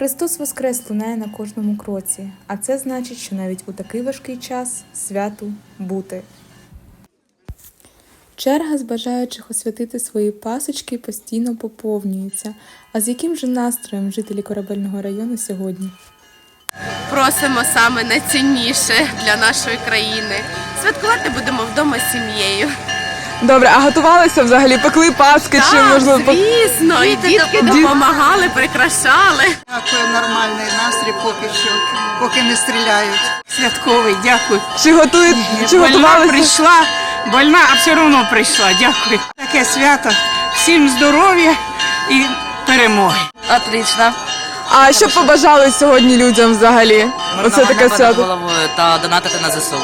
Христос Воскрес лунає на кожному кроці, а це значить, що навіть у такий важкий час святу бути. Черга з бажаючих освятити свої пасочки постійно поповнюється. А з яким же настроєм жителі корабельного району сьогодні? просимо саме найцінніше для нашої країни. Святкувати будемо вдома з сім'єю. Добре, а готувалися взагалі? Пекли паски чи можливо? пек- звісно, і дітки допомагали, прикрашали. Дякую, нормальний настрій поки що, поки не стріляють. Святковий, дякую. Чи готують чи больна готувалися? прийшла, больна, а все одно прийшла. Дякую. Таке свято. Всім здоров'я і перемоги. Отлично. А що побажали сьогодні людям взагалі? Оце таке свято. головою та донатити на ЗСУ.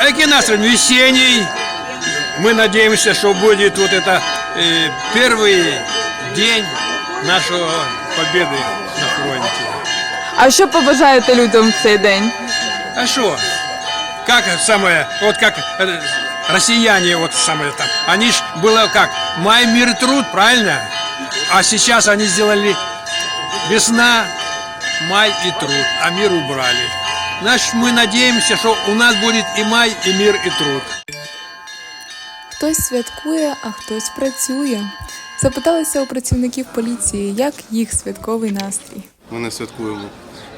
А який настрой? Весенний. Мы надеемся, что будет вот это э, первый день нашего победы на фронте. А що побажаєте людям в цей день? А что? Как самое, вот как э, россияне, вот самое там, они ж было как, май, мир, труд, правильно? А сейчас они сделали весна, май и труд, а мир убрали. Значит, мы надеемся, что у нас будет и май, и мир, и труд. Хтось святкує, а хтось працює. Запиталися у працівників поліції, як їх святковий настрій. Ми не святкуємо.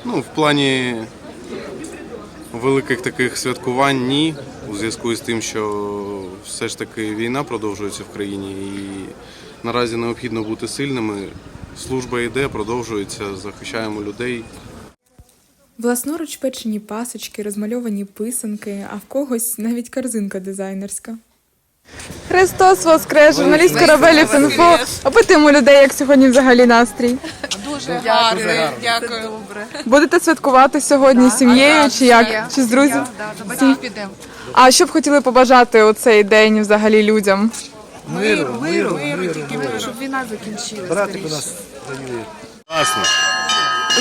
Ну, в плані великих таких святкувань ні. У зв'язку з тим, що все ж таки війна продовжується в країні і наразі необхідно бути сильними. Служба йде, продовжується, захищаємо людей. Власноруч печені пасочки, розмальовані писанки, а в когось навіть корзинка дизайнерська. Христос Воскрес, журналіст корабелів інфо. Опитуємо людей, як сьогодні взагалі настрій. Дуже гарний, Дякую, дякую. Будете святкувати сьогодні з сім'єю чи як? Чи з друзями? підемо. А що б хотіли побажати у цей день взагалі людям? Миру, миру, миру, тільки миру, щоб війна закінчилася. Класно.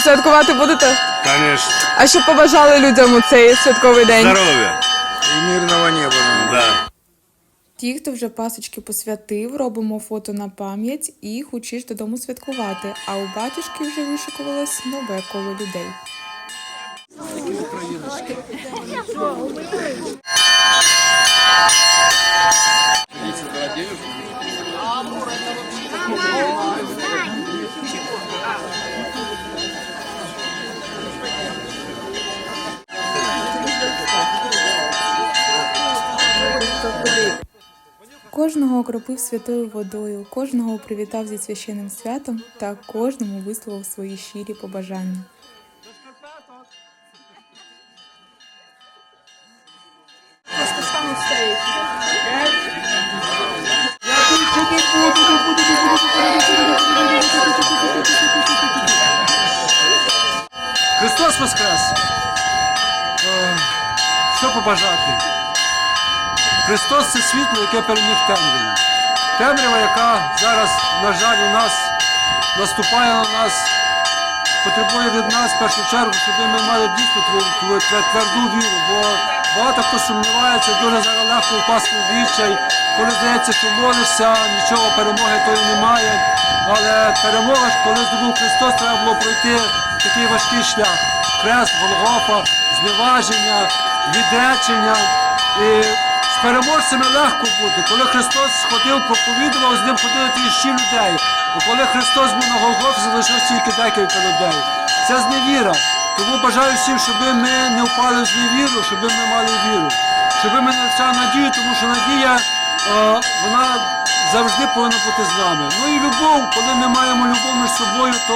Святкувати будете? Звісно. А що б побажали людям у цей святковий день? Здоров'я. И мирного неба. Да. Ті, хто вже пасочки посвятив, робимо фото на пам'ять і хочеш додому святкувати. А у батюшки вже вишикувалось нове коло людей. Кожного окропив святою водою, кожного привітав зі священним святом та кожному висловив свої щирі побажання. Христос Воскрес! Е, Що побажати? Христос це світло, яке переміг темряву. Темрява, яка зараз, на жаль, у нас наступає на нас, потребує від нас в першу чергу, щоб ми мали дійсно тверду віру. Бо багато хто сумнівається, дуже зараз легко впасти в відчай, коли здається, що молишся, нічого перемоги тої немає. Але перемога коли здобув Христос, треба було пройти такий важкий шлях. Хрест, Голгофа, зневаження, відречення. І переможцями легко бути. Коли Христос сходив, проповідував, з ним ходили тисячі людей. Бо коли Христос був на Голгофі, залишилось тільки декілька людей. Це зневіра. Тому бажаю всім, щоб ми не впали в зневіру, щоб ми мали віру. Щоб ми не втрачали надію, тому що надія е, вона завжди повинна бути з нами. Ну і любов, коли ми маємо любов між собою, то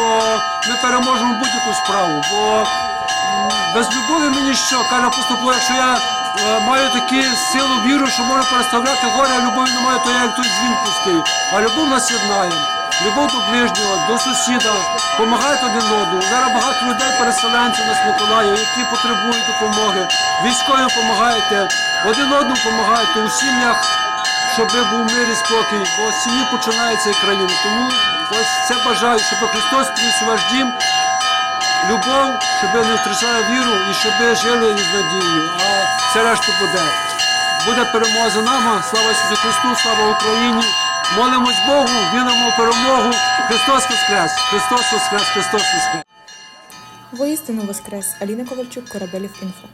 ми переможемо будь-яку справу. Бо без любові мені що, каже апостол якщо я маю таку силу віру, що можу переставляти горе, а любові немає, то я як той дзвін пустий. А любов нас єднає. Любов до ближнього, до сусіда, допомагають один одному. Зараз багато людей, переселенців нас Миколаїв, які потребують допомоги. Військові допомагаєте, один одному допомагаєте у сім'ях, щоб був мир і спокій, бо сім'ї починається і країна. Тому ось це бажаю, щоб Христос приніс ваш дім любов, щоб не втрачали віру і щоб жили із надією. А все решта буде. Буде перемога за нами. Слава Ісусу Христу, слава Україні. Молимось Богу, віримо в перемогу. Христос Воскрес! Христос Воскрес! Христос Воскрес! Воістину воскрес Аліна Ковальчук, Корабелів Інфо.